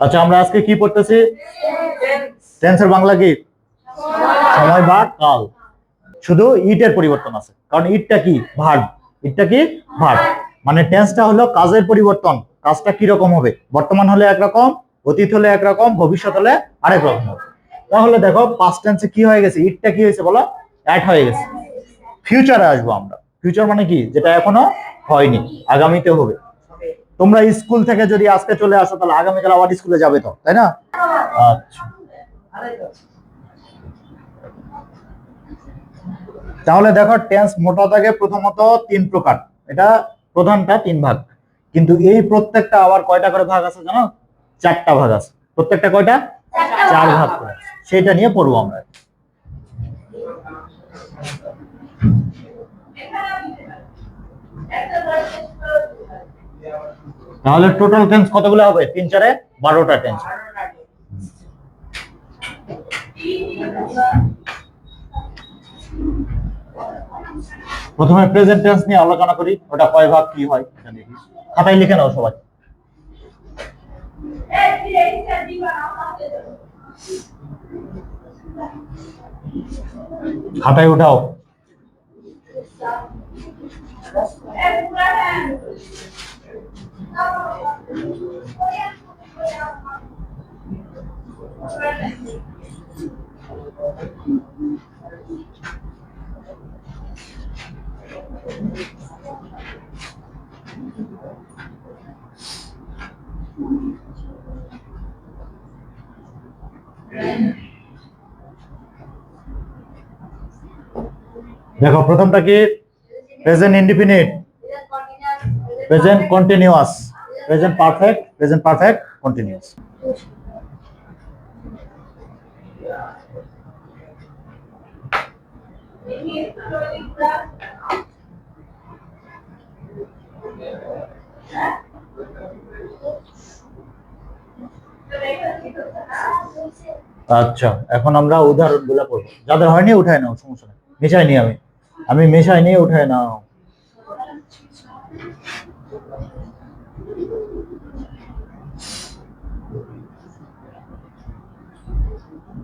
আচ্ছা আমরা আজকে কি পড়তেছি? টেন্সের বাংলা কি? সময় বা কাল। শুধু ইটের পরিবর্তন আছে। কারণ ইটটা কি? ভার্ব ইটটা কি? ভার্ব মানে টেন্সটা হলো কাজের পরিবর্তন। কাজটা কি রকম হবে? বর্তমান হলে একরকম, অতীত হলে একরকম, ভবিষ্যৎ হলে আরেক রকম হবে। তাহলে দেখো পাস্ট টেন্সে কি হয়ে গেছে? ইটটা কি হয়েছে বলো? অ্যাড হয়ে গেছে। ফিউচারে আসব আমরা। ফিউচার মানে কি? যেটা এখনও হয়নি। আগামীতে হবে। তোমরা স্কুল থেকে যদি আজকে চলে আসো, তাহলে আগামীকাল আবার স্কুলে যাবে তো, তাই না? আচ্ছা। তাহলে দেখো টেন্স মোটা থাকে প্রথমত তিন প্রকার। এটা প্রধানটা তিন ভাগ। কিন্তু এই প্রত্যেকটা আবার কয়টা করে ভাগ আছে জানো? চারটা ভাগ আছে। প্রত্যেকটা কয়টা? চার ভাগ করে। সেটা নিয়ে পড়ব আমরা। তাহলে টোটাল টেন্স কতগুলো হবে? তিন, চারে বারোটা টেন্স প্রথমে প্রেজেন্ট টেন্স নিয়ে আলোচনা করি, ওটা কয় ভাগ, কি হয় খাতায় লিখে নাও সবাই। খাতায় উঠাও। দেখো প্রথমটা কি? Present indefinite present continuous present perfect present perfect continuous আচ্ছা এখন আমরা উদাহরণগুলা করব। যাদের হয়নি উঠায় নাও, সমস্যা নেই। মেশাই নি আমি। আমি মেশাই নিয়ে উঠায় নাও।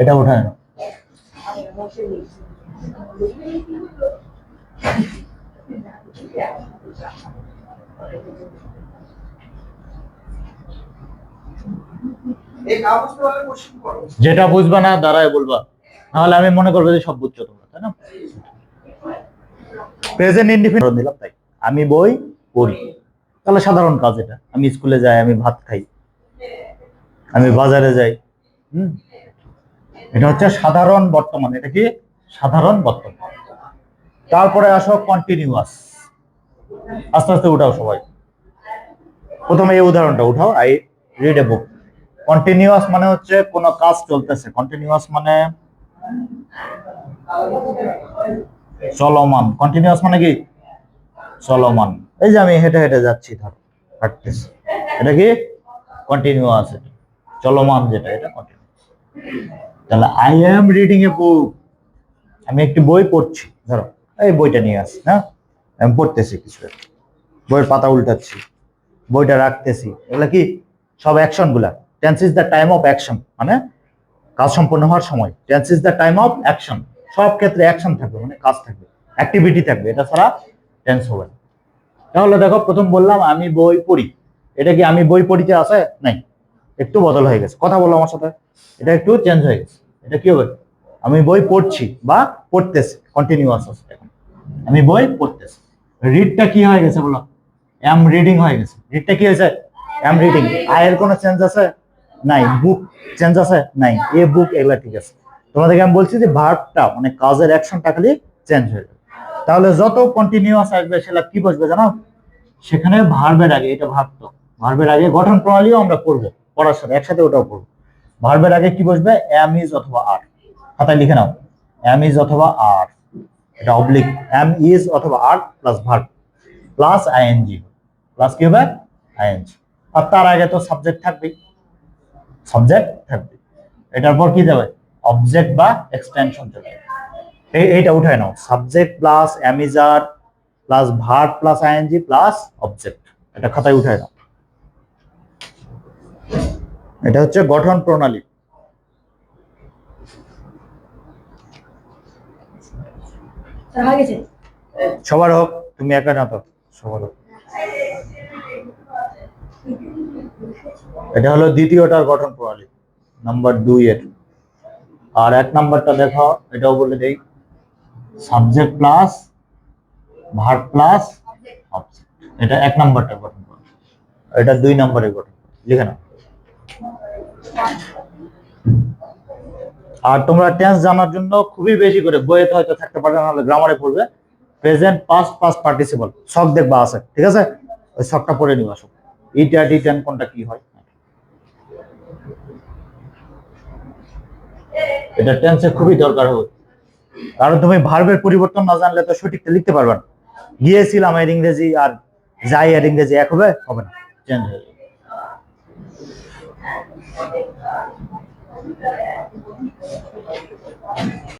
এটা উঠায় যেটা বুঝবা না দাঁড়ায় বলবা। নাহলে আমি মনে করব যে সব বুঝছ তোমরা, তাই না? প্রেজেন্ট ইন্ডিফিনিট দিলাম তাই। আমি বই পড়ি। তাহলে সাধারণ কাজ এটা। আমি স্কুলে যাই, আমি ভাত খাই। আমি বাজারে যাই। হুম? এটা হচ্ছে সাধারণ বর্তমান। এটা কি? সাধারণ বর্তমান। তারপরে আসো কন্টিনিউয়াস আস্তে আস্তে উঠাও সবাই। প্রথমে এই উদাহরণটা উঠাও। I read a book continuous মানে হচ্ছে কোনো কাজ চলতেছে। কন্টিনিউয়াস মানে চলমান কন্টিনিউয়াস মানে কি? চলমান। এই যে আমি হেঁটে হেঁটে যাচ্ছি, ধরো, হাঁটতেছি। এটা কি? কন্টিনিউয়াস চলমান যেটা, এটা কন্টিনিউয়াস তাহলে I am reading a book আমি একটি বই পড়ছি, ধরো। এই বইটা নিয়ে আসি হ্যাঁ? আমি পড়তেছি কিছু বইয়ের পাতা উল্টাচ্ছি। বইটা রাখতেছি। এগুলা কি? সব অ্যাকশনগুলা। Tense is the time of action মানে কাজ সম্পন্ন হওয়ার সময় tense is the time of action সব ক্ষেত্রে অ্যাকশন থাকবে মানে কাজ থাকবে অ্যাক্টিভিটি থাকবে, এটা ছাড়া টেন্স হবে না। তাহলে দেখো, প্রথম বললাম আমি বই পড়ি। এটা কি আমি বই পড়িতে আছে? নাই। একটু বদল হয়ে গেছে। কথা বলো আমার সাথে। এটা একটু চেঞ্জ হয়ে গেছে। এটা কি হবে? আমি বই পড়ছি বা পড়তেছি কন্টিনিউয়াস আছে এখন। আমি বই পড়তেছি। রিডটা কি হয়ে গেছে বলো? এম রিডিং হয়ে গেছে। রিডটা কি হয়েছে? এম রিডিং আয়ের কোনো চেঞ্জ আছে? নাই বুক চেঞ্জ আছে? নাই, এ বুক এগুলা ঠিক আছে। তোমাদেরকে আমি বলছি যে ভার্বটা মানে কাজের অ্যাকশনটা খালি চেঞ্জ হয়ে যাবে। তাহলে যত কন্টিনিউয়াস আসবে, সেটা কি বসবে জানো? সেখানে ভার্বের আগে, এটা ভাব তো, ভার্বের আগে গঠন প্রণালীও আমরা পড়ব পড়ার সাথে, একসাথে ওটাও পড়ব ভার্বের আগে কি বসবে? এম ইজ অথবা আর খাতায় লিখে নাও এম ইজ অথবা আর এটা অবলিক এম ইজ অথবা are plus verb plus ING plus কি হবে? আইএনজি আর তার আগে তো সাবজেক্ট থাকবেই। সাবজেক্ট থাকবে। এটার পর কি যাবে অবজেক্ট বা এক্সটেনশন চলে এইটা উঠায় নাও। Subject plus am is are plus verb plus ING plus object এটা খাতায় উঠায় নাও। এটা হচ্ছে গঠন প্রণালী। সবার হোক তুমি একা না তো সবার হোক। এটা হলো দ্বিতীয়টার গঠন প্রণালী নাম্বার দুই এর। আর এক নাম্বারটা দেখো এটাও বলে দেই subject plus verb plus object এটা এক নাম্বারটা গঠন প্রণালী এটা দুই নম্বরের গঠন লিখে নাও। আর তোমরা টেন্স জানার জন্য খুবই বেশি করে বইয়েতে হয়তো থাকতে পারে নাহলে গ্রামারে পড়বে। প্রেজেন্ট পাস্ট পাস্ট পার্টিসিপল শখ দেখবা আছে, ঠিক আছে? ওই শখটা পড়ে নিবা সব ইটা টি টেন কোনটা কি হয়? এটা টেন্সে খুবই দরকার হবে। কারণ তুমি ভার্বের পরিবর্তন না জানলে তো সঠিকটা লিখতে পারবে না। গিয়েছিলাম এর ইংরেজি আর যাই আর ইংরেজি এক হবে হবে না। চেঞ্জ হয়ে